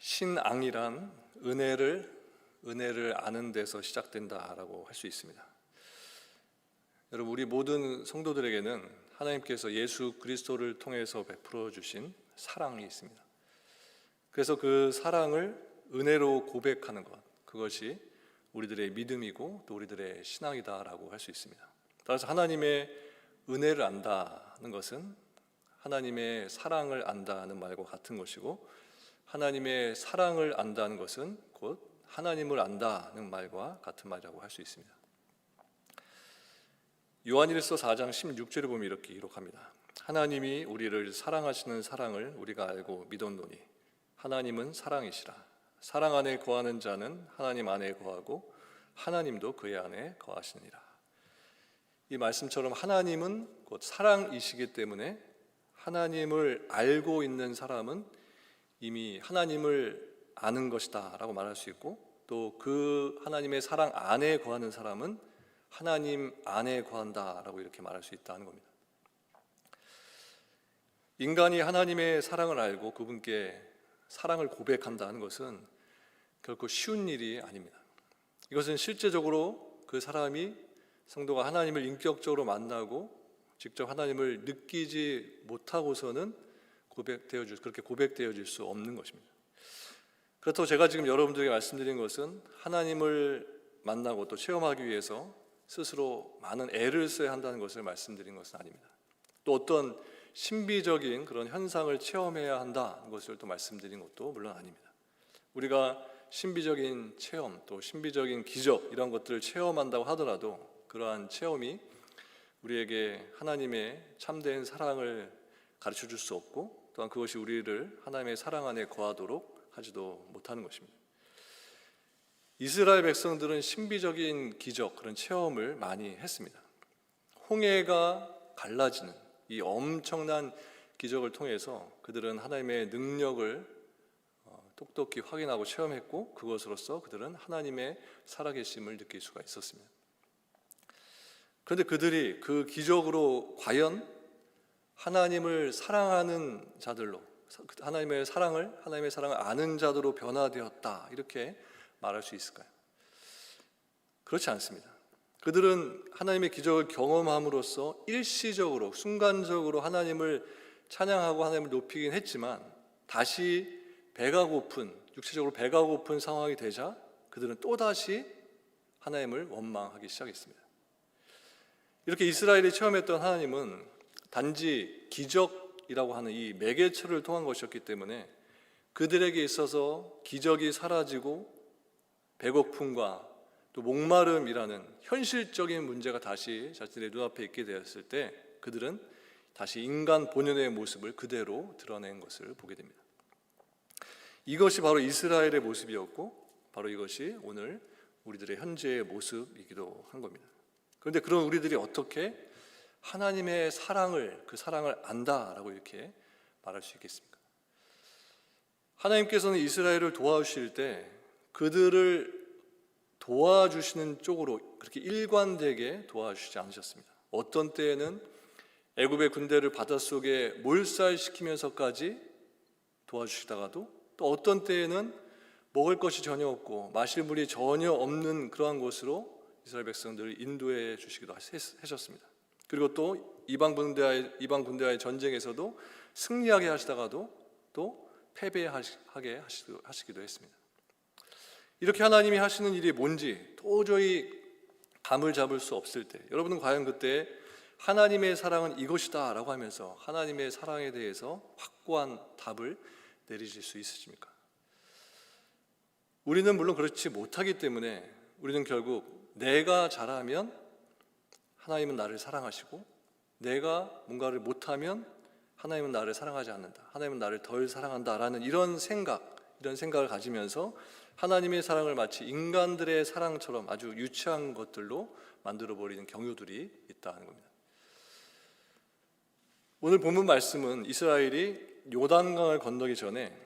신앙이란 은혜를 은혜를 아는 데서 시작된다라고 할 수 있습니다. 여러분 우리 모든 성도들에게는 하나님께서 예수 그리스도를 통해서 베풀어 주신 사랑이 있습니다. 그래서 그 사랑을 은혜로 고백하는 것 그것이 우리들의 믿음이고 또 우리들의 신앙이다라고 할 수 있습니다. 따라서 하나님의 은혜를 안다는 것은 하나님의 사랑을 안다는 말과 같은 것이고 하나님의 사랑을 안다는 것은 곧 하나님을 안다는 말과 같은 말이라고 할 수 있습니다. 요한일서 4장 16절에 보면 이렇게 기록합니다. 하나님이 우리를 사랑하시는 사랑을 우리가 알고 믿었노니 하나님은 사랑이시라. 사랑 안에 거하는 자는 하나님 안에 거하고 하나님도 그의 안에 거하시니라. 이 말씀처럼 하나님은 곧 사랑이시기 때문에 하나님을 알고 있는 사람은 이미 하나님을 아는 것이다라고 말할 수 있고 또 그 하나님의 사랑 안에 거하는 사람은 하나님 안에 거한다라고 이렇게 말할 수 있다는 겁니다. 인간이 하나님의 사랑을 알고 그분께 사랑을 고백한다는 것은 결코 쉬운 일이 아닙니다. 이것은 실제적으로 그 사람이 성도가 하나님을 인격적으로 만나고 직접 하나님을 느끼지 못하고서는 고백되어 줄 그렇게 고백되어 질 수 없는 것입니다. 그렇다고 제가 지금 여러분들에게 말씀드린 것은 하나님을 만나고 또 체험하기 위해서 스스로 많은 애를 써야 한다는 것을 말씀드린 것은 아닙니다. 또 어떤 신비적인 그런 현상을 체험해야 한다는 것을 또 말씀드린 것도 물론 아닙니다. 우리가 신비적인 체험 또 신비적인 기적 이런 것들을 체험한다고 하더라도 그러한 체험이 우리에게 하나님의 참된 사랑을 가르쳐 줄 수 없고 또한 그것이 우리를 하나님의 사랑 안에 거하도록 하지도 못하는 것입니다. 이스라엘 백성들은 신비적인 기적 그런 체험을 많이 했습니다. 홍해가 갈라지는 이 엄청난 기적을 통해서 그들은 하나님의 능력을 어, 똑똑히 확인하고 체험했고 그것으로서 그들은 하나님의 살아계심을 느낄 수가 있었습니다. 그런데 그들이 그 기적으로 과연 하나님을 사랑하는 자들로 하나님의 사랑을 하나님의 사랑을 아는 자들로 변화되었다 이렇게 말할 수 있을까요? 그렇지 않습니다. 그들은 하나님의 기적을 경험함으로써 일시적으로 순간적으로 하나님을 찬양하고 하나님을 높이긴 했지만 다시 배가 고픈 육체적으로 배가 고픈 상황이 되자 그들은 또 다시 하나님을 원망하기 시작했습니다. 이렇게 이스라엘이 체험했던 하나님은 단지 기적이라고 하는 이 매개체를 통한 것이었기 때문에 그들에게 있어서 기적이 사라지고 배고픔과 또 목마름이라는 현실적인 문제가 다시 자신의 눈앞에 있게 되었을 때 그들은 다시 인간 본연의 모습을 그대로 드러낸 것을 보게 됩니다. 이것이 바로 이스라엘의 모습이었고 바로 이것이 오늘 우리들의 현재의 모습이기도 한 겁니다. 그런데 그런 우리들이 어떻게 하나님의 사랑을 그 사랑을 안다라고 이렇게 말할 수 있겠습니까? 하나님께서는 이스라엘을 도와주실 때 그들을 도와주시는 쪽으로 그렇게 일관되게 도와주시지 않으셨습니다. 어떤 때에는 애굽의 군대를 바닷속에 몰살시키면서까지 도와주시다가도 또 어떤 때에는 먹을 것이 전혀 없고 마실 물이 전혀 없는 그러한 곳으로 이스라엘 백성들을 인도해 주시기도 하셨습니다. 그리고 또 이방 군대와의 이방 군대와의 전쟁에서도 승리하게 하시다가도 또 패배하게 하시기도 했습니다. 이렇게 하나님이 하시는 일이 뭔지 도저히 감을 잡을 수 없을 때 여러분은 과연 그때 하나님의 사랑은 이것이다 라고 하면서 하나님의 사랑에 대해서 확고한 답을 내리실 수 있으십니까? 우리는 물론 그렇지 못하기 때문에 우리는 결국 내가 잘하면 하나님은 나를 사랑하시고 내가 뭔가를 못하면 하나님은 나를 사랑하지 않는다. 하나님은 나를 덜 사랑한다라는 이런 생각, 이런 생각을 가지면서 하나님의 사랑을 마치 인간들의 사랑처럼 아주 유치한 것들로 만들어 버리는 경우들이 있다는 겁니다. 오늘 본문 말씀은 이스라엘이 요단강을 건너기 전에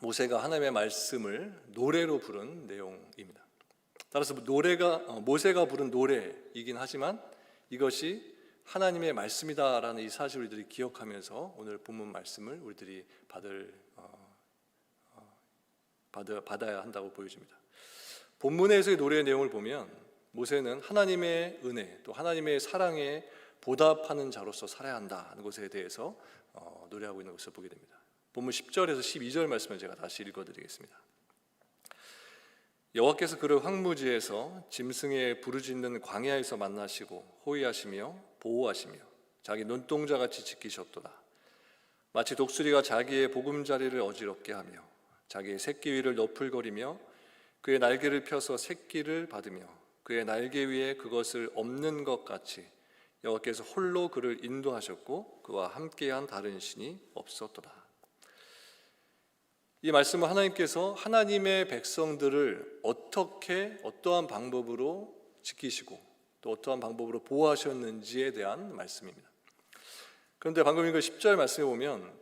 모세가 하나님의 말씀을 노래로 부른 내용입니다. 따라서 노래가 어, 모세가 부른 노래이긴 하지만 이것이 하나님의 말씀이다라는 이 사실을 우리들이 기억하면서 오늘 본문 말씀을 우리들이 받을 어, 어, 받아, 받아야 한다고 보여집니다. 본문에서의 노래의 내용을 보면 모세는 하나님의 은혜 또 하나님의 사랑에 보답하는 자로서 살아야 한다는 것에 대해서 어, 노래하고 있는 것을 보게 됩니다. 본문 10절에서 12절 말씀을 제가 다시 읽어드리겠습니다. 여호와께서 그를 황무지에서 짐승의 부르짖는 광야에서 만나시고 호위하시며 보호하시며 자기 눈동자 같이 지키셨도다. 마치 독수리가 자기의 보금자리를 어지럽게 하며 자기의 새끼 위를 너풀거리며 그의 날개를 펴서 새끼를 받으며 그의 날개 위에 그것을 없는 것 같이 여호와께서 홀로 그를 인도하셨고 그와 함께한 다른 신이 없었도다. 이 말씀은 하나님께서 하나님의 백성들을 어떻게 어떠한 방법으로 지키시고 또 어떠한 방법으로 보호하셨는지에 대한 말씀입니다. 그런데 방금 읽은 10절 말씀에 보면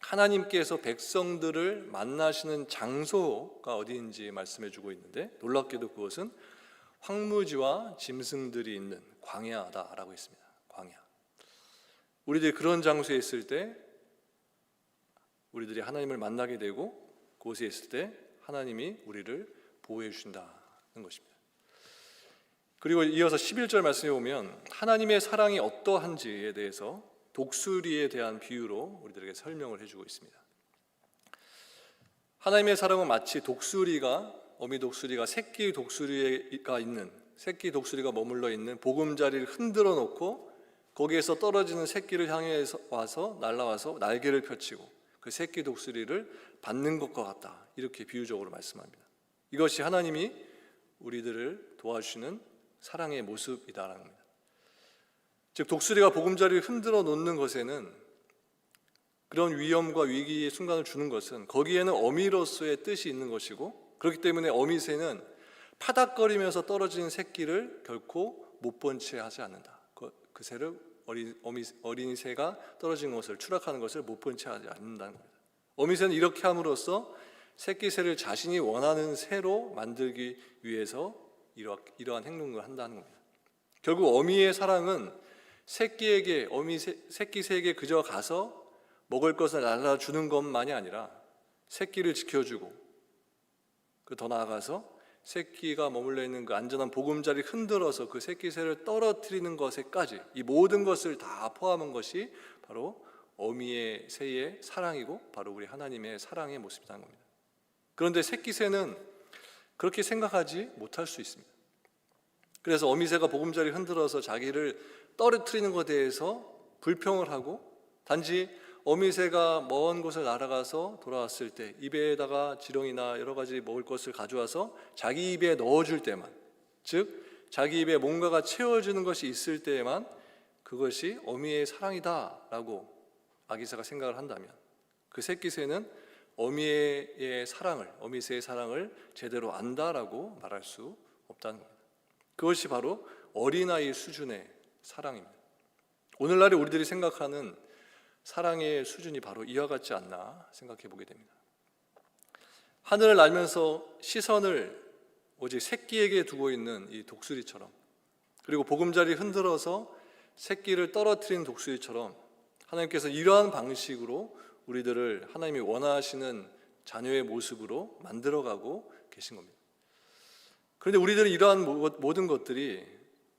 하나님께서 백성들을 만나시는 장소가 어디인지 말씀해 주고 있는데 놀랍게도 그것은 황무지와 짐승들이 있는 광야다라고 했습니다. 광야. 우리들이 그런 장소에 있을 때 우리들이 하나님을 만나게 되고 그곳에 있을 때 하나님이 우리를 보호해 주신다는 것입니다. 그리고 이어서 11절 말씀에 보면 하나님의 사랑이 어떠한지에 대해서 독수리에 대한 비유로 우리들에게 설명을 해주고 있습니다. 하나님의 사랑은 마치 독수리가 어미 독수리가 새끼 독수리가 있는 새끼 독수리가 머물러 있는 보금자리를 흔들어 놓고 거기에서 떨어지는 새끼를 향해 와서 날아와서 날개를 펼치고 그 새끼 독수리를 받는 것과 같다 이렇게 비유적으로 말씀합니다. 이것이 하나님이 우리들을 도와주시는 사랑의 모습이다라는 겁니다. 즉 독수리가 보금자리를 흔들어 놓는 것에는 그런 위험과 위기의 순간을 주는 것은 거기에는 어미로서의 뜻이 있는 것이고 그렇기 때문에 어미새는 파닥거리면서 떨어지는 새끼를 결코 못 본 채 하지 않는다. 그, 그 새를 어린 새가 떨어진 것을 추락하는 것을 못 본 채 하지 않는다는 겁니다. 어미새는 이렇게 함으로써 새끼 새를 자신이 원하는 새로 만들기 위해서 이러 한 행동을 한다는 겁니다. 결국 어미의 사랑은 새끼에게 어미 새, 새끼 새에게 그저 가서 먹을 것을 날라주는 것만이 아니라 새끼를 지켜주고 그 더 나아가서 새끼가 머물러 있는 그 안전한 보금자리 흔들어서 그 새끼 새를 떨어뜨리는 것에까지 이 모든 것을 다 포함한 것이 바로 어미의 새의 사랑이고 바로 우리 하나님의 사랑의 모습이라는 겁니다. 그런데 새끼 새는 그렇게 생각하지 못할 수 있습니다. 그래서 어미새가 보금자리 흔들어서 자기를 떨어뜨리는 것에 대해서 불평을 하고 단지 어미새가 먼 곳을 날아가서 돌아왔을 때 입에다가 지렁이나 여러 가지 먹을 것을 가져와서 자기 입에 넣어줄 때만 즉 자기 입에 뭔가가 채워주는 것이 있을 때에만 그것이 어미의 사랑이다라고 아기새가 생각을 한다면 그 새끼새는 어미의 사랑을 어미새의 사랑을 제대로 안다라고 말할 수 없다는 겁니다. 그것이 바로 어린아이 수준의 사랑입니다. 오늘날에 우리들이 생각하는 사랑의 수준이 바로 이와 같지 않나 생각해 보게 됩니다. 하늘을 날면서 시선을 오직 새끼에게 두고 있는 이 독수리처럼 그리고 보금자리 흔들어서 새끼를 떨어뜨린 독수리처럼 하나님께서 이러한 방식으로 우리들을 하나님이 원하시는 자녀의 모습으로 만들어가고 계신 겁니다. 그런데 우리들은 이러한 모든 것들이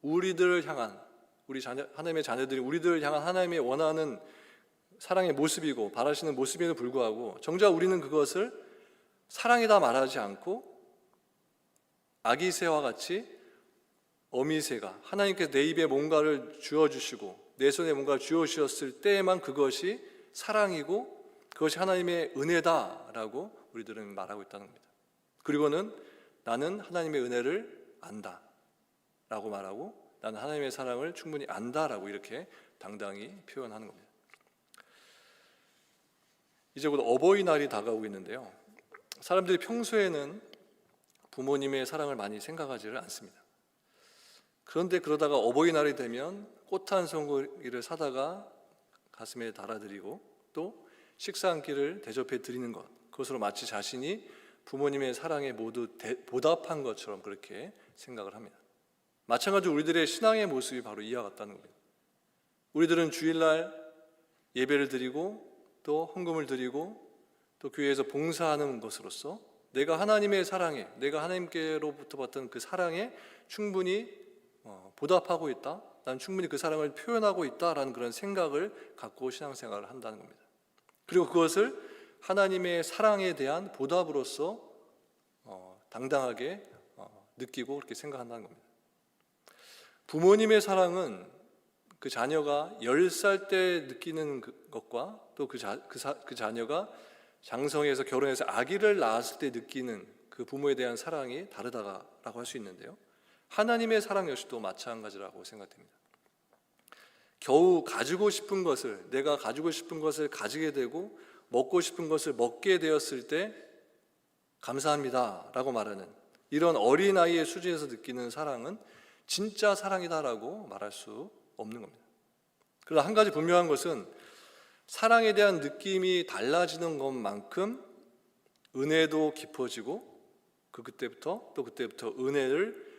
우리들을 향한 우리 자녀, 하나님의 자녀들이 우리들을 향한 하나님의 원하는 사랑의 모습이고 바라시는 모습에도 불구하고 정작 우리는 그것을 사랑이다 말하지 않고 아기새와 같이 어미새가 하나님께서 내 입에 뭔가를 주어주시고 내 손에 뭔가를 주어주셨을 때에만 그것이 사랑이고 그것이 하나님의 은혜다라고 우리들은 말하고 있다는 겁니다. 그리고는 나는 하나님의 은혜를 안다 라고 말하고 나는 하나님의 사랑을 충분히 안다 라고 이렇게 당당히 표현하는 겁니다. 이제 곧 어버이날이 다가오고 있는데요. 사람들이 평소에는 부모님의 사랑을 많이 생각하지를 않습니다. 그런데 그러다가 어버이날이 되면 꽃 한 송이를 사다가 가슴에 달아드리고 또 식사 한 끼를 대접해 드리는 것 그것으로 마치 자신이 부모님의 사랑에 모두 보답한 것처럼 그렇게 생각을 합니다. 마찬가지로 우리들의 신앙의 모습이 바로 이와 같다는 겁니다. 우리들은 주일날 예배를 드리고 또 헌금을 드리고 또 교회에서 봉사하는 것으로서 내가 하나님의 사랑에, 내가 하나님께로부터 받던 그 사랑에 충분히 어, 보답하고 있다. 난 충분히 그 사랑을 표현하고 있다라는 그런 생각을 갖고 신앙생활을 한다는 겁니다. 그리고 그것을 하나님의 사랑에 대한 보답으로서 어, 당당하게 어, 느끼고 그렇게 생각한다는 겁니다. 부모님의 사랑은 그 자녀가 10살 때 느끼는 그- 것과 또그 그, 사- 그 자녀가 장성해서 결혼해서 아기를 낳았을 때 느끼는 그 부모에 대한 사랑이 다르다라고 할 수 있는데요. 하나님의 사랑 역시도 마찬가지라고 생각됩니다. 겨우 가지고 싶은 것을 내가 가지고 싶은 것을 가지게 되고 먹고 싶은 것을 먹게 되었을 때 감사합니다라고 말하는 이런 어린아이의 수준에서 느끼는 사랑은 진짜 사랑이다라고 말할 수 없는 겁니다. 그러나 한 가지 분명한 것은 사랑에 대한 느낌이 달라지는 것만큼 은혜도 깊어지고 그 그때부터 또 그때부터 은혜를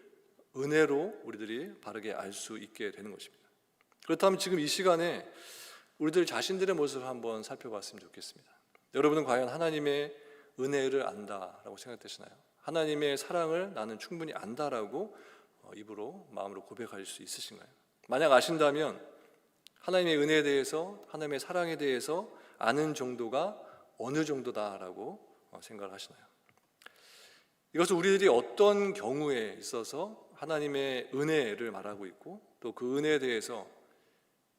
은혜로 우리들이 바르게 알 수 있게 되는 것입니다. 그렇다면 지금 이 시간에 우리들 자신들의 모습을 한번 살펴봤으면 좋겠습니다. 여러분은 과연 하나님의 은혜를 안다라고 생각되시나요? 하나님의 사랑을 나는 충분히 안다라고 어, 입으로 마음으로 고백할 수 있으신가요? 만약 아신다면 하나님의 은혜에 대해서 하나님의 사랑에 대해서 아는 정도가 어느 정도다라고 어, 생각을 하시나요? 이것은 우리들이 어떤 경우에 있어서 하나님의 은혜를 말하고 있고 또 그 은혜에 대해서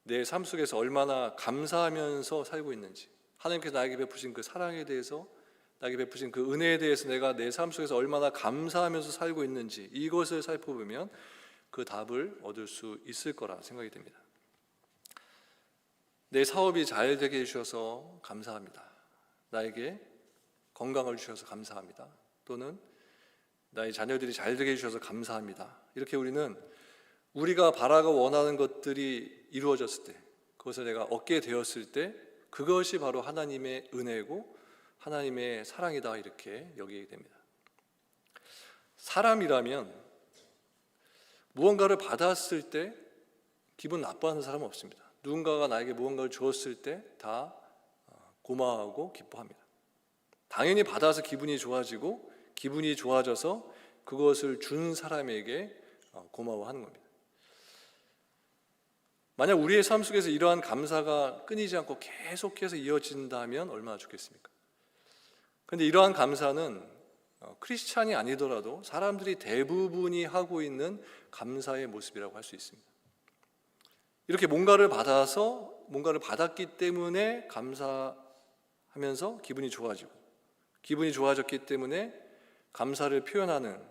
내 삶 속에서 얼마나 감사하면서 살고 있는지 하나님께서 나에게 베푸신 그 사랑에 대해서 나에게 베푸신 그 은혜에 대해서 내가 내 삶 속에서 얼마나 감사하면서 살고 있는지 이것을 살펴보면 그 답을 얻을 수 있을 거라 생각이 됩니다. 내 사업이 잘 되게 해주셔서 감사합니다. 나에게 건강을 주셔서 감사합니다. 또는 나의 자녀들이 잘 되게 해주셔서 감사합니다. 이렇게 우리는 우리가 바라고 원하는 것들이 이루어졌을 때, 그것을 내가 얻게 되었을 때, 그것이 바로 하나님의 은혜고 하나님의 사랑이다 이렇게 여기게 됩니다. 사람이라면 무언가를 받았을 때 기분 나빠하는 사람은 없습니다. 누군가가 나에게 무언가를 주었을 때 다 고마워하고 기뻐합니다. 당연히 받아서 기분이 좋아지고 기분이 좋아져서 그것을 준 사람에게 어, 고마워하는 겁니다. 만약 우리의 삶 속에서 이러한 감사가 끊이지 않고 계속해서 이어진다면 얼마나 좋겠습니까? 그런데 이러한 감사는 어, 크리스찬이 아니더라도 사람들이 대부분이 하고 있는 감사의 모습이라고 할 수 있습니다. 이렇게 뭔가를 받아서 뭔가를 받았기 때문에 감사하면서 기분이 좋아지고 기분이 좋아졌기 때문에 감사를 표현하는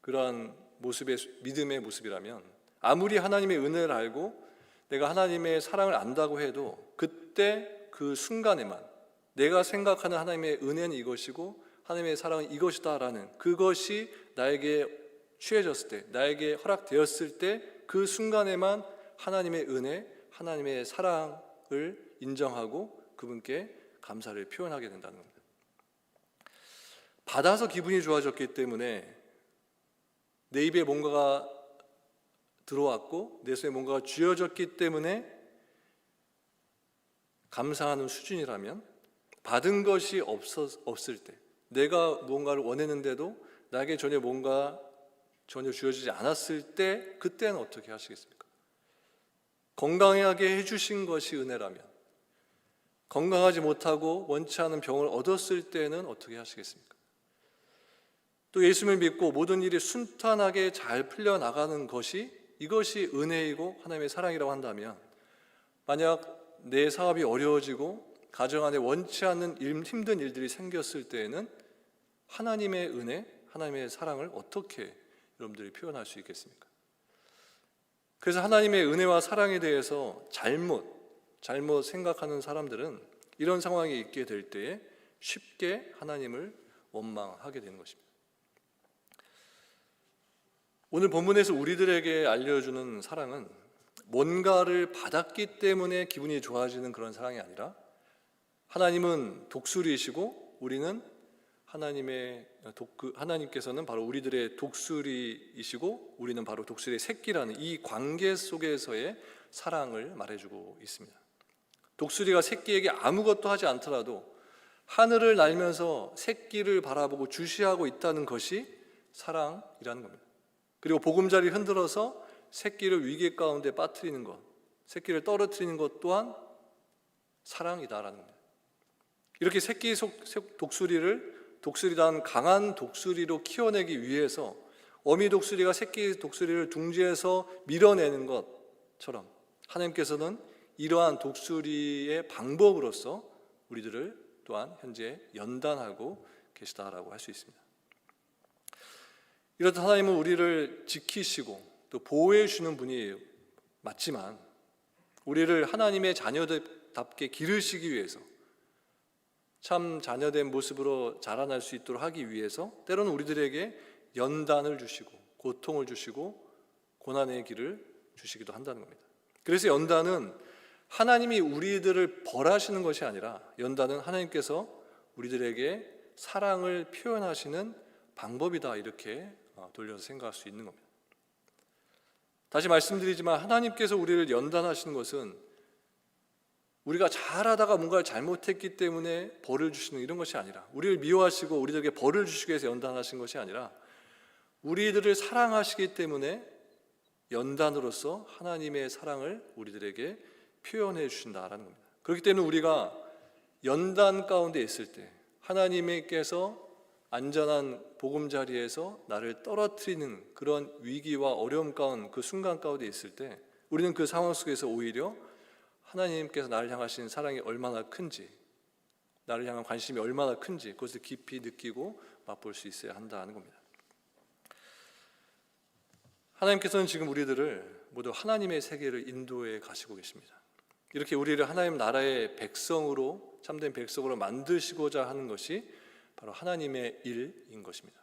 그러한 모습의 믿음의 모습이라면 아무리 하나님의 은혜를 알고 내가 하나님의 사랑을 안다고 해도 그때 그 순간에만 내가 생각하는 하나님의 은혜는 이것이고 하나님의 사랑은 이것이다라는 그것이 나에게 취해졌을 때 나에게 허락되었을 때 그 순간에만 하나님의 은혜, 하나님의 사랑을 인정하고 그분께 감사를 표현하게 된다는 겁니다. 받아서 기분이 좋아졌기 때문에 내 입에 뭔가가 들어왔고 내 손에 뭔가가 쥐어졌기 때문에 감사하는 수준이라면 받은 것이 없었, 없을 때 내가 무언가를 원했는데도 나에게 전혀 뭔가 전혀 주어지지 않았을 때 그때는 어떻게 하시겠습니까? 건강하게 해주신 것이 은혜라면 건강하지 못하고 원치 않은 병을 얻었을 때는 어떻게 하시겠습니까? 또 예수님을 믿고 모든 일이 순탄하게 잘 풀려나가는 것이 이것이 은혜이고 하나님의 사랑이라고 한다면 만약 내 사업이 어려워지고 가정 안에 원치 않는 일, 힘든 일들이 생겼을 때에는 하나님의 은혜, 하나님의 사랑을 어떻게 여러분들이 표현할 수 있겠습니까? 그래서 하나님의 은혜와 사랑에 대해서 잘못, 잘못 생각하는 사람들은 이런 상황에 있게 될 때에 쉽게 하나님을 원망하게 되는 것입니다. 오늘 본문에서 우리들에게 알려주는 사랑은 뭔가를 받았기 때문에 기분이 좋아지는 그런 사랑이 아니라 하나님은 독수리이시고 우리는 하나님의 독그 하나님께서는 바로 우리들의 독수리이시고 우리는 바로 독수리의 새끼라는 이 관계 속에서의 사랑을 말해주고 있습니다. 독수리가 새끼에게 아무것도 하지 않더라도 하늘을 날면서 새끼를 바라보고 주시하고 있다는 것이 사랑이라는 겁니다. 그리고 보금자리 흔들어서 새끼를 위기 가운데 빠뜨리는 것, 새끼를 떨어뜨리는 것 또한 사랑이다라는 겁니다. 이렇게 새끼 속 속- 독수리를 독수리란 강한 독수리로 키워내기 위해서 어미 독수리가 새끼 독수리를 둥지에서 밀어내는 것처럼 하나님께서는 이러한 독수리의 방법으로서 우리들을 또한 현재 연단하고 계시다라고 할 수 있습니다. 이렇듯 하나님은 우리를 지키시고 또 보호해 주시는 분이 맞지만 우리를 하나님의 자녀답게 기르시기 위해서 참 자녀된 모습으로 자라날 수 있도록 하기 위해서 때로는 우리들에게 연단을 주시고 고통을 주시고 고난의 길을 주시기도 한다는 겁니다. 그래서 연단은 하나님이 우리들을 벌하시는 것이 아니라 연단은 하나님께서 우리들에게 사랑을 표현하시는 방법이다 이렇게 어, 돌려서 생각할 수 있는 겁니다. 다시 말씀드리지만 하나님께서 우리를 연단하시는 것은 우리가 잘하다가 뭔가를 잘못했기 때문에 벌을 주시는 이런 것이 아니라 우리를 미워하시고 우리들에게 벌을 주시기 위해서 연단하신 것이 아니라 우리들을 사랑하시기 때문에 연단으로서 하나님의 사랑을 우리들에게 표현해 주신다라는 겁니다. 그렇기 때문에 우리가 연단 가운데 있을 때 하나님께서 안전한 보금자리에서 나를 떨어뜨리는 그런 위기와 어려움 가운 그 순간 가운데 있을 때 우리는 그 상황 속에서 오히려 하나님께서 나를 향하신 사랑이 얼마나 큰지 나를 향한 관심이 얼마나 큰지 그것을 깊이 느끼고 맛볼 수 있어야 한다는 겁니다. 하나님께서는 지금 우리들을 모두 하나님의 세계를 인도해 가시고 계십니다. 이렇게 우리를 하나님 나라의 백성으로 참된 백성으로 만드시고자 하는 것이 바로 하나님의 일인 것입니다.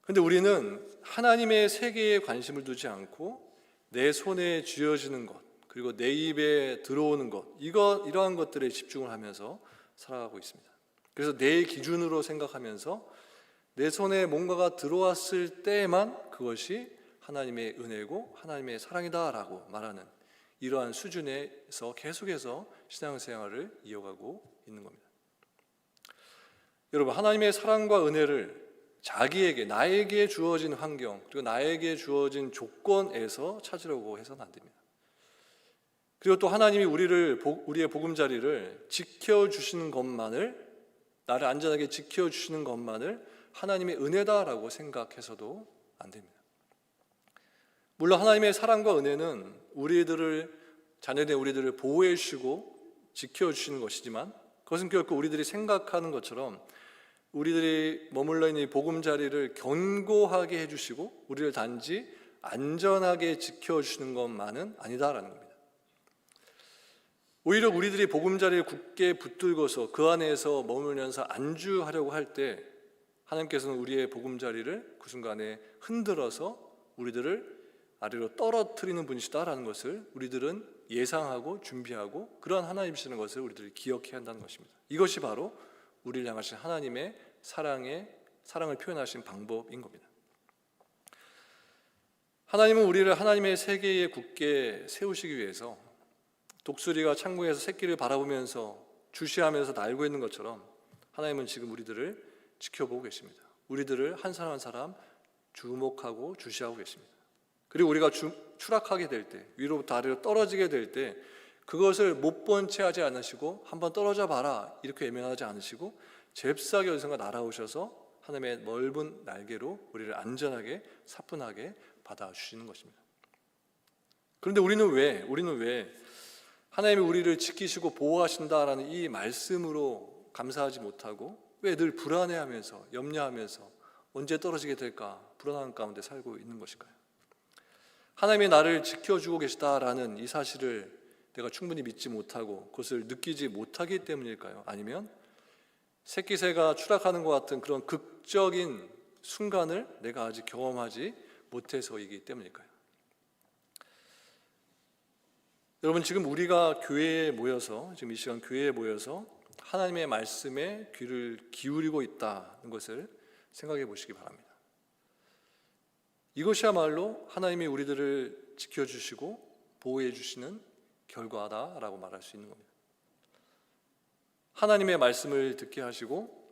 그런데 우리는 하나님의 세계에 관심을 두지 않고 내 손에 쥐어지는 것 그리고 내 입에 들어오는 것 이거 이러한 것들에 집중을 하면서 살아가고 있습니다. 그래서 내 기준으로 생각하면서 내 손에 뭔가가 들어왔을 때만 그것이 하나님의 은혜고 하나님의 사랑이다라고 말하는 이러한 수준에서 계속해서 신앙생활을 이어가고 있는 겁니다. 여러분 하나님의 사랑과 은혜를 자기에게 나에게 주어진 환경 그리고 나에게 주어진 조건에서 찾으려고 해서는 안 됩니다. 그리고 또 하나님이 우리를 복- 우리의 보금자리를 지켜 주시는 것만을 나를 안전하게 지켜 주시는 것만을 하나님의 은혜다라고 생각해서도 안 됩니다. 물론 하나님의 사랑과 은혜는 우리들을 자녀된 우리들을 보호해 주시고 지켜 주시는 것이지만 그것은 결코 우리들이 생각하는 것처럼 우리들이 머물러 있는 이 보금자리를 견고하게 해 주시고 우리를 단지 안전하게 지켜 주시는 것만은 아니다라는 겁니다. 오히려 우리들이 보금자리를 굳게 붙들고서 그 안에서 머물면서 안주하려고 할 때 하나님께서는 우리의 보금자리를 그 순간에 흔들어서 우리들을 아래로 떨어뜨리는 분이시다라는 것을 우리들은 예상하고 준비하고 그러한 하나님이시는 것을 우리들이 기억해야 한다는 것입니다. 이것이 바로 우리를 향하신 하나님의 사랑의 사랑을 표현하신 방법인 겁니다. 하나님은 우리를 하나님의 세계에 굳게 세우시기 위해서 독수리가 창고에서 새끼를 바라보면서 주시하면서 날고 있는 것처럼 하나님은 지금 우리들을 지켜보고 계십니다. 우리들을 한 사람 한 사람 주목하고 주시하고 계십니다. 그리고 우리가 주- 추락하게 될 때, 위로부터 아래로 떨어지게 될 때, 그것을 못 본 채 하지 않으시고 한번 떨어져 봐라 이렇게 외면하지 않으시고 잽싸게 어디선가 날아오셔서 하나님의 넓은 날개로 우리를 안전하게 사뿐하게 받아주시는 것입니다. 그런데 우리는 왜 우리는 왜 하나님이 우리를 지키시고 보호하신다라는 이 말씀으로 감사하지 못하고 왜 늘 불안해하면서 염려하면서 언제 떨어지게 될까 불안한 가운데 살고 있는 것일까요? 하나님이 나를 지켜주고 계시다라는 이 사실을 내가 충분히 믿지 못하고 그것을 느끼지 못하기 때문일까요? 아니면 새끼새가 추락하는 것 같은 그런 극적인 순간을 내가 아직 경험하지 못해서이기 때문일까요? 여러분 지금 우리가 교회에 모여서 지금 이 시간 교회에 모여서 하나님의 말씀에 귀를 기울이고 있다는 것을 생각해 보시기 바랍니다. 이것이야말로 하나님이 우리들을 지켜 주시고 보호해 주시는 결과다라고 말할 수 있는 겁니다. 하나님의 말씀을 듣게 하시고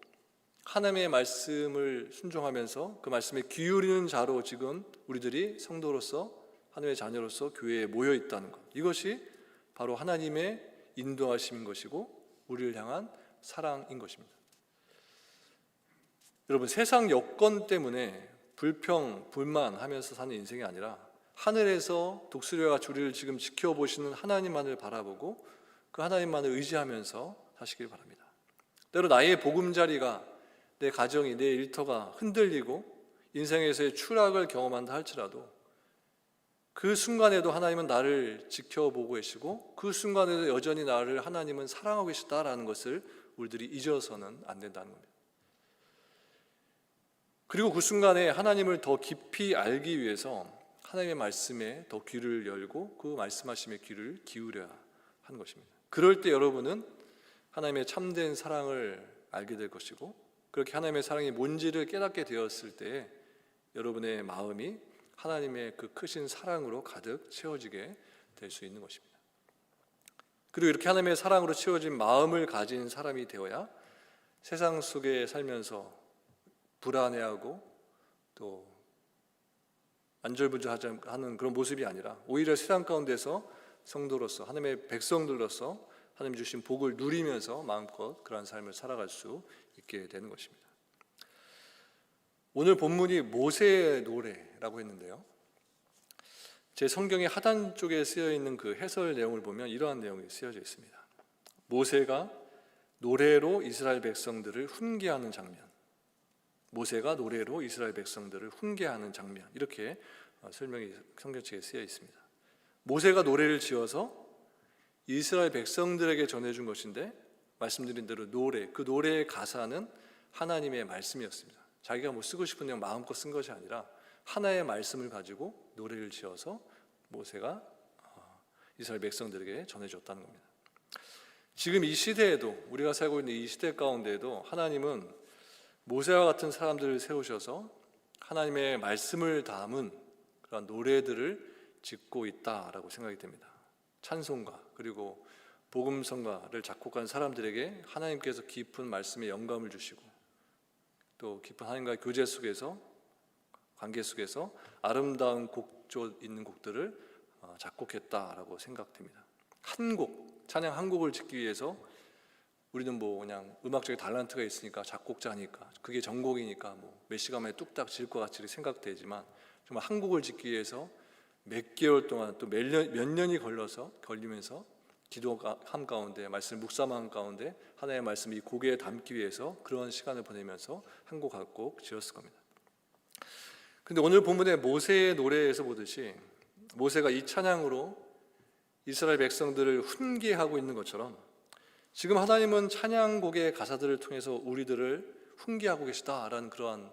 하나님의 말씀을 순종하면서 그 말씀에 기울이는 자로 지금 우리들이 성도로서 하나님의 자녀로서 교회에 모여 있다는 것. 이것이 바로 하나님의 인도하심인 것이고 우리를 향한 사랑인 것입니다. 여러분 세상 여건 때문에 불평, 불만 하면서 사는 인생이 아니라 하늘에서 독수리와 주리를 지금 지켜보시는 하나님만을 바라보고 그 하나님만을 의지하면서 사시길 바랍니다. 때로 나의 보금자리가 내 가정이 내 일터가 흔들리고 인생에서의 추락을 경험한다 할지라도 그 순간에도 하나님은 나를 지켜보고 계시고 그 순간에도 여전히 나를 하나님은 사랑하고 계시다라는 것을 우리들이 잊어서는 안 된다는 겁니다. 그리고 그 순간에 하나님을 더 깊이 알기 위해서 하나님의 말씀에 더 귀를 열고 그 말씀하심에 귀를 기울여야 하는 것입니다. 그럴 때 여러분은 하나님의 참된 사랑을 알게 될 것이고 그렇게 하나님의 사랑이 뭔지를 깨닫게 되었을 때 여러분의 마음이 하나님의 그 크신 사랑으로 가득 채워지게 될 수 있는 것입니다. 그리고 이렇게 하나님의 사랑으로 채워진 마음을 가진 사람이 되어야 세상 속에 살면서 불안해하고 또 안절부절하지 하는 그런 모습이 아니라 오히려 세상 가운데서 성도로서 하나님의 백성들로서 하나님 주신 복을 누리면서 마음껏 그러한 삶을 살아갈 수 있게 되는 것입니다. 오늘 본문이 모세의 노래라고 했는데요. 제 성경의 하단 쪽에 쓰여 있는 그 해설 내용을 보면 이러한 내용이 쓰여져 있습니다. 모세가 노래로 이스라엘 백성들을 훈계하는 장면. 모세가 노래로 이스라엘 백성들을 훈계하는 장면. 이렇게 어, 설명이 성경책에 쓰여 있습니다. 모세가 노래를 지어서 이스라엘 백성들에게 전해준 것인데 말씀드린 대로 노래, 그 노래의 가사는 하나님의 말씀이었습니다. 자기가 뭐 쓰고 싶은 내용 마음껏 쓴 것이 아니라 하나의 말씀을 가지고 노래를 지어서 모세가 어, 이스라엘 백성들에게 전해줬다는 겁니다. 지금 이 시대에도 우리가 살고 있는 이 시대 가운데에도 하나님은 모세와 같은 사람들을 세우셔서 하나님의 말씀을 담은 그런 노래들을 짓고 있다라고 생각이 됩니다. 찬송가 그리고 복음성가를 작곡한 사람들에게 하나님께서 깊은 말씀의 영감을 주시고 또 깊은 하나님과의 교제 속에서 관계 속에서 아름다운 곡조 있는 곡들을 어, 작곡했다라고 생각됩니다. 한 곡, 찬양 한 곡을 짓기 위해서 우리는 뭐 그냥 음악적인 달란트가 있으니까 작곡자니까 그게 전곡이니까 뭐 몇 시간 만에 뚝딱 지을 것 같이 생각되지만 정말 한 곡을 짓기 위해서 몇 개월 동안 또 몇 년, 몇 년이 걸려서 걸리면서 기도함 가운데 말씀 묵상함 가운데 하나님의 말씀 이 곡에 담기 위해서 그런 시간을 보내면서 한 곡 한 곡 지었을 겁니다. 근데 오늘 본문의 모세의 노래에서 보듯이 모세가 이 찬양으로 이스라엘 백성들을 훈계하고 있는 것처럼 지금 하나님은 찬양곡의 가사들을 통해서 우리들을 훈계하고 계시다라는 그러한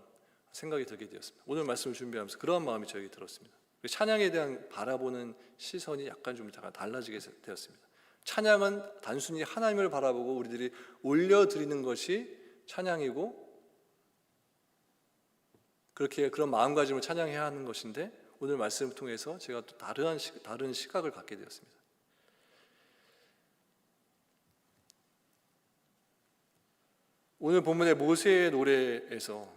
생각이 들게 되었습니다. 오늘 말씀을 준비하면서 그러한 마음이 저에게 들었습니다. 찬양에 대한 바라보는 시선이 약간 좀 달라지게 되었습니다. 찬양은 단순히 하나님을 바라보고 우리들이 올려드리는 것이 찬양이고 그렇게 그런 마음가짐을 찬양해야 하는 것인데 오늘 말씀을 통해서 제가 또 다른 다른 시각을 갖게 되었습니다. 오늘 본문의 모세의 노래에서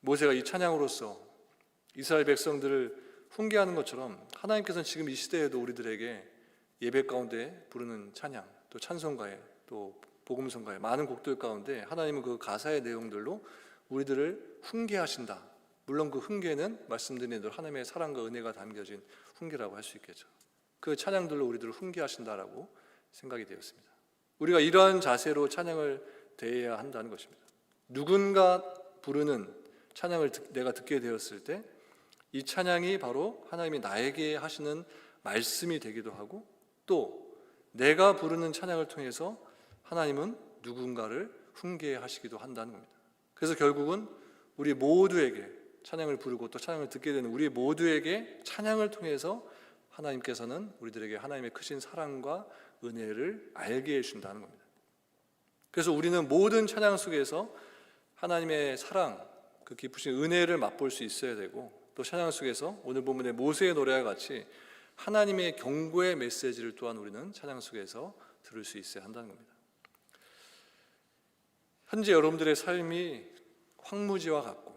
모세가 이 찬양으로서 이스라엘 백성들을 훈계하는 것처럼 하나님께서는 지금 이 시대에도 우리들에게 예배 가운데 부르는 찬양, 또 찬송가에 또 복음성가에 많은 곡들 가운데 하나님은 그 가사의 내용들로 우리들을 훈계하신다. 물론 그 훈계는 말씀드린 대로 하나님의 사랑과 은혜가 담겨진 훈계라고 할 수 있겠죠. 그 찬양들로 우리들을 훈계하신다라고 생각이 되었습니다. 우리가 이러한 자세로 찬양을 대해야 한다는 것입니다. 누군가 부르는 찬양을 내가 듣게 되었을 때 이 찬양이 바로 하나님이 나에게 하시는 말씀이 되기도 하고 또 내가 부르는 찬양을 통해서 하나님은 누군가를 훈계하시기도 한다는 겁니다. 그래서 결국은 우리 모두에게 찬양을 부르고 또 찬양을 듣게 되는 우리 모두에게 찬양을 통해서 하나님께서는 우리들에게 하나님의 크신 사랑과 은혜를 알게 해준다는 겁니다. 그래서 우리는 모든 찬양 속에서 하나님의 사랑, 그 깊으신 은혜를 맛볼 수 있어야 되고 또 찬양 속에서 오늘 본문의 모세의 노래와 같이 하나님의 경고의 메시지를 또한 우리는 찬양 속에서 들을 수 있어야 한다는 겁니다. 현재 여러분들의 삶이 황무지와 같고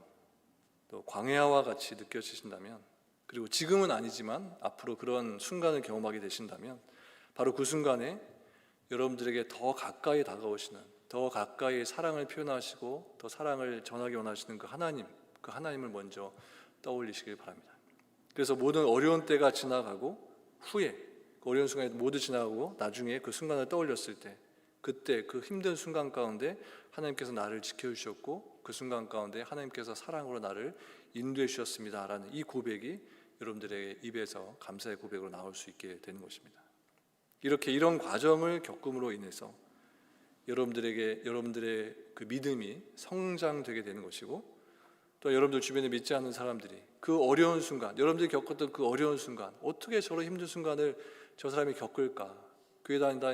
또 광야와 같이 느껴지신다면 그리고 지금은 아니지만 앞으로 그런 순간을 경험하게 되신다면 바로 그 순간에 여러분들에게 더 가까이 다가오시는 더 가까이 사랑을 표현하시고 더 사랑을 전하기 원하시는 그 하나님 그 하나님을 먼저 떠올리시길 바랍니다. 그래서 모든 어려운 때가 지나가고 후에 그 어려운 순간이 모두 지나가고 나중에 그 순간을 떠올렸을 때 그때 그 힘든 순간 가운데 하나님께서 나를 지켜주셨고 그 순간 가운데 하나님께서 사랑으로 나를 인도해 주셨습니다라는 이 고백이 여러분들의 입에서 감사의 고백으로 나올 수 있게 되는 것입니다. 이렇게 이런 과정을 겪음으로 인해서 여러분들에게 여러분들의 그 믿음이 성장되게 되는 것이고 또 여러분들 주변에 믿지 않는 사람들이 그 어려운 순간, 여러분들이 겪었던 그 어려운 순간, 어떻게 저런 힘든 순간을 저 사람이 겪을까? 교회 다닌다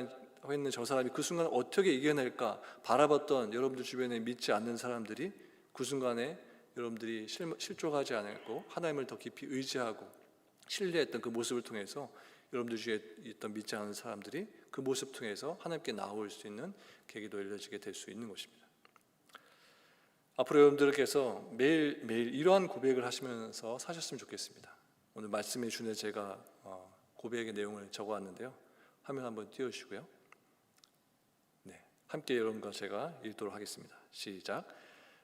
했는 저 사람이 그 순간을 어떻게 이겨낼까? 바라봤던 여러분들 주변에 믿지 않는 사람들이 그 순간에 여러분들이 실, 실족하지 않았고 하나님을 더 깊이 의지하고 신뢰했던 그 모습을 통해서 여러분들 중에 있던 믿지 않는 사람들이 그 모습 통해서 하나님께 나올 수 있는 계기도 열려지게 될 수 있는 것입니다. 앞으로 여러분들께서 매일 매일 이러한 고백을 하시면서 사셨으면 좋겠습니다. 오늘 말씀의 준에 제가 어, 고백의 내용을 적어왔는데요. 화면 한번 띄워주시고요. 네, 함께 여러분과 제가 읽도록 하겠습니다. 시작.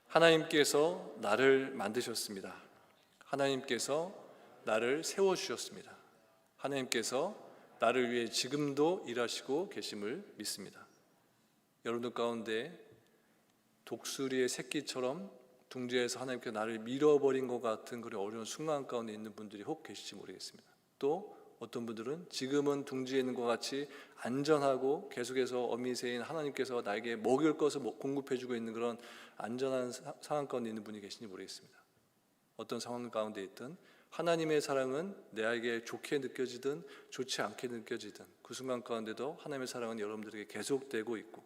하나님께서 나를 만드셨습니다. 하나님께서 나를 세워 주셨습니다. 하나님께서 나를 위해 지금도 일하시고 계심을 믿습니다. 여러분들 가운데 독수리의 새끼처럼 둥지에서 하나님께 나를 밀어버린 것 같은 그런 어려운 순간 가운데 있는 분들이 혹 계실지 모르겠습니다. 또 어떤 분들은 지금은 둥지에 있는 것 같이 안전하고 계속해서 어미새인 하나님께서 나에게 먹일 것을 공급해주고 있는 그런 안전한 사- 상황 가운데 있는 분이 계신지 모르겠습니다. 어떤 상황 가운데 있든 하나님의 사랑은 내에게 좋게 느껴지든 좋지 않게 느껴지든 그 순간 가운데도 하나님의 사랑은 여러분들에게 계속되고 있고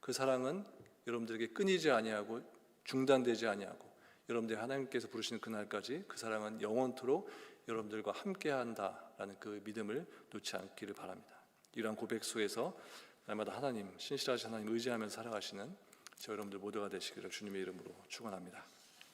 그 사랑은 여러분들에게 끊이지 아니하고 중단되지 아니하고 여러분들이 하나님께서 부르시는 그날까지 그 사랑은 영원토록 여러분들과 함께한다라는 그 믿음을 놓지 않기를 바랍니다. 이러한 고백 속에서 날마다 하나님 신실하신 하나님 의지하면서 살아가시는 저 여러분들 모두가 되시기를 주님의 이름으로 축원합니다.